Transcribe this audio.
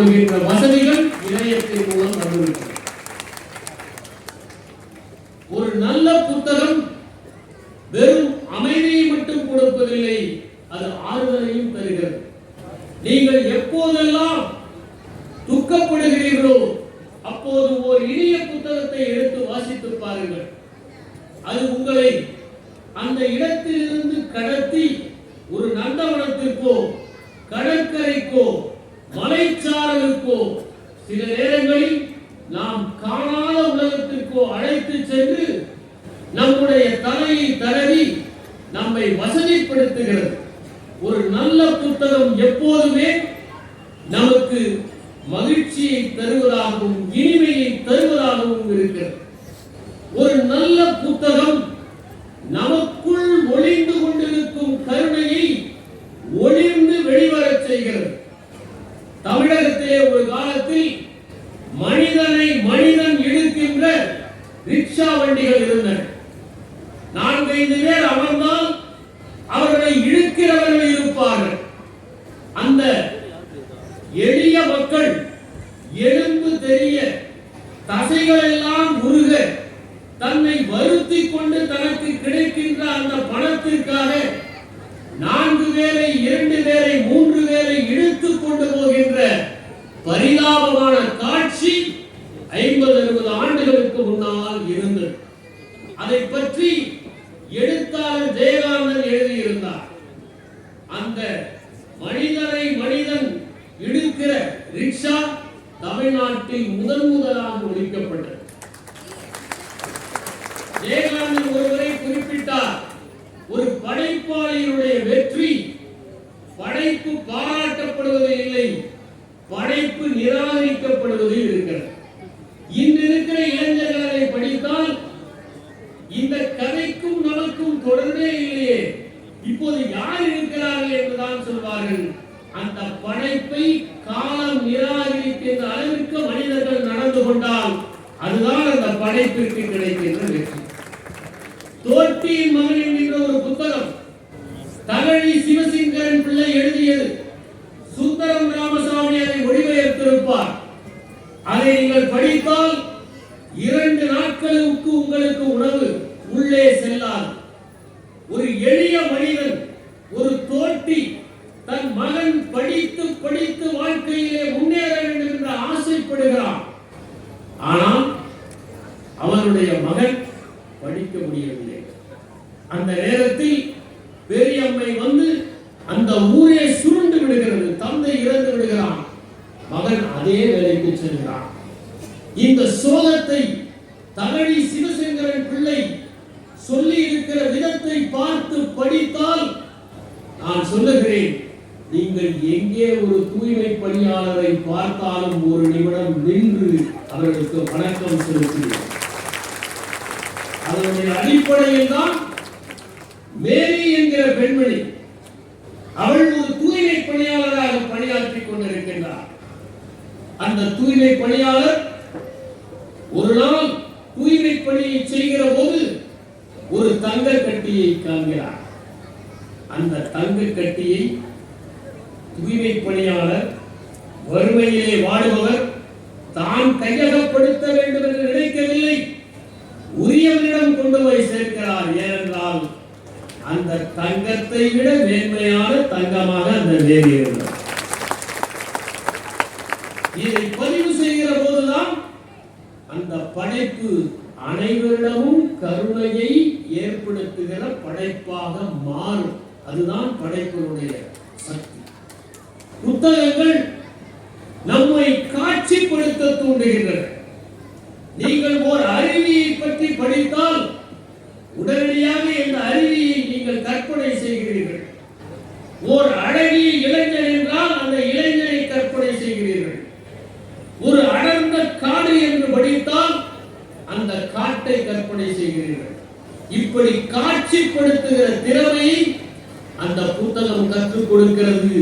கொள்கின்ற வசதிகள் இணையத்தின் மூலம் வந்துவிட்டது. ஒரு நல்ல புத்தகம் வெறும் அமைதியை மட்டும் கொடுப்பதில்லை அது ஆறுதலையும் தருகிறது. நீங்கள் எப்போதெல்லாம் துக்கப்படுகிறீர்களோ அப்போது ஒரு இனிய புத்தகத்தை எடுத்து வாசித்து பாருங்கள். அது உங்களை அந்த இடத்திலிருந்து கடத்தி ஒரு நந்தவனத்திற்கோ கடற்கரைக்கோ மலைச்சாரலுக்கோ சில நேரங்களில் நாம் காணாத உலகத்திற்கோ அழைத்து சென்று நம்முடைய தலையை தடவி நம்மை வசதிப்படுத்துகிறது. ஒரு நல்ல புத்தகம் எப்போதுமே நமக்கு மகிழ்ச்சியை தருவதாகவும் இனிமையை தருவதாகவும் இருக்கிறது. ஒரு நல்ல புத்தகம் நமக்கு மனிதனை மனிதன் இழுக்கின்ற ரிக்ஷா வண்டிகள் இருந்தன. நான்கைந்து பேர் அமர்ந்தால் அவர்களை இழுக்கிறவர்கள் இருப்பார்கள். அந்த எளிய மக்கள் எலும்பு தெரிய தசைகள் எல்லாம் உருக தன்னை வருத்தி கொண்டு தனக்கு கிடைக்கின்ற அந்த பணத்திற்காக நான்கு பேரை இரண்டு பேரை மூன்று பேரை இழுத்துக் கொண்டு போகின்ற பரிதாபமான காட்சி ஐம்பது அறுபது ஆண்டுகளுக்கு முன்னால் இருந்தது அதை பற்றி எழுத்தாளர் ஜெயகாந்தன் எழுதியிருந்தார். அந்த மனிதரை மனிதன் இழுக்கிற ரிக்ஷா தமிழ்நாட்டில் முதன் முதலாக ஒழிக்கப்பட்டது. ஜெயகாந்தன் ஒருவரை குறிப்பிட்டார் ஒரு படைப்பாளியினுடைய வெற்றி படைப்பு பாராட்டப்படுவது இல்லை படைப்பு நிராகரிக்கப்படுவதில் இருக்கிறது இன்று இருக்கிற இளைஞர்கள் அதை படித்தால் இந்த கதைக்கும் நமக்கும் தொடர்பே இல்லையே இப்போது யார் இருக்கிறார்கள் என்றுதான் சொல்வார்கள். அந்த படைப்பை காலம் நிராகரிக்கின்ற அளவிற்கு மனிதர்கள் நடந்து கொண்டால் அதுதான் அந்த படைப்பிற்கு கிடைக்கின்ற வெற்றி. தோட்டியின் மகன் என்கின்ற ஒரு புத்தகம் தகழி சிவசிங்கரன் பிள்ளை எழுதியது. சுந்தரம் ராமசாமி அதை மொழிபெயர்த்திருப்பார் அதை நீங்கள் படித்தால் இரண்டு நாட்களுக்கு உங்களுக்கு உணவு உள்ளே செல்லாது. ஒரு எளிய மனிதன் ஒரு தோட்டி தன் மகன் படித்து படித்து வாழ்க்கையிலே முன்னேற வேண்டும் என்று ஆசைப்படுகிறான் ஆனால் அவருடைய மகன் படிக்க முடியவில்லை. அந்த நேரத்தில் பெரியம்மை வந்து அந்த ஊரே சுருண்டு விடுகிறது. தந்தை இறந்து விடுகிறான். மகன் அதே வேலைக்கு செல்கிறான். இந்த சோகத்தை தகழி சிவசங்கரன் பிள்ளை சொல்லி இருக்கிற விதத்தை பார்த்து படித்தால் நான் சொல்லுகிறேன் நீங்கள் எங்கே ஒரு தூய்மை பணியாளரை பார்த்தாலும் ஒரு நிமிடம் நின்று அவர்களுக்கு வணக்கம் செலுத்துகிறேன் அதனுடைய அடிப்படையில் தான் மேரி என்கிற பெண்மணி அவள் ஒரு தூய்மை பணியாளராக பணியாற்றிக் கொண்டிருக்கின்றார். அந்த தூய்மை பணியாளர் ஒரு நாள் தூய்மை பணியை செய்கிற போது ஒரு தங்க கட்டியை காண்கிறார். அந்த தங்க கட்டியை தூய்மை பணியாளர் வறுமையிலே வாடுபவர் தான் கையகப்படுத்த வேண்டும் என்று நினைக்கவில்லை. அந்த தங்கத்தை விட மேன்மையான தங்கமாக அந்த வேதி இருந்தது. இதை பதிவு செய்கிற போதுதான் அந்த படைப்பு அனைவரிடமும் கருணையை ஏற்படுத்துகிற படைப்பாக மாறும். அதுதான் படைப்பினுடைய சக்தி. புத்தகங்கள் நம்மை காட்சிப்படுத்த தூண்டுகின்றன. நீங்கள் ஓர் அறிவியை பற்றி படித்தால் உடனடியாக கற்பனை செய்கிறீர்கள். ஓர் அழகிய இளைஞர் என்றால் அந்த இளைஞரை கற்பனை செய்கிறீர்கள். ஒரு அடர்ந்த காடு என்று படித்தால் அந்த காட்டை கற்பனை செய்கிறீர்கள். இப்படி காட்சிப்படுத்துகிற திறமையை அந்த புத்தகம் கற்றுக் கொடுக்கிறது.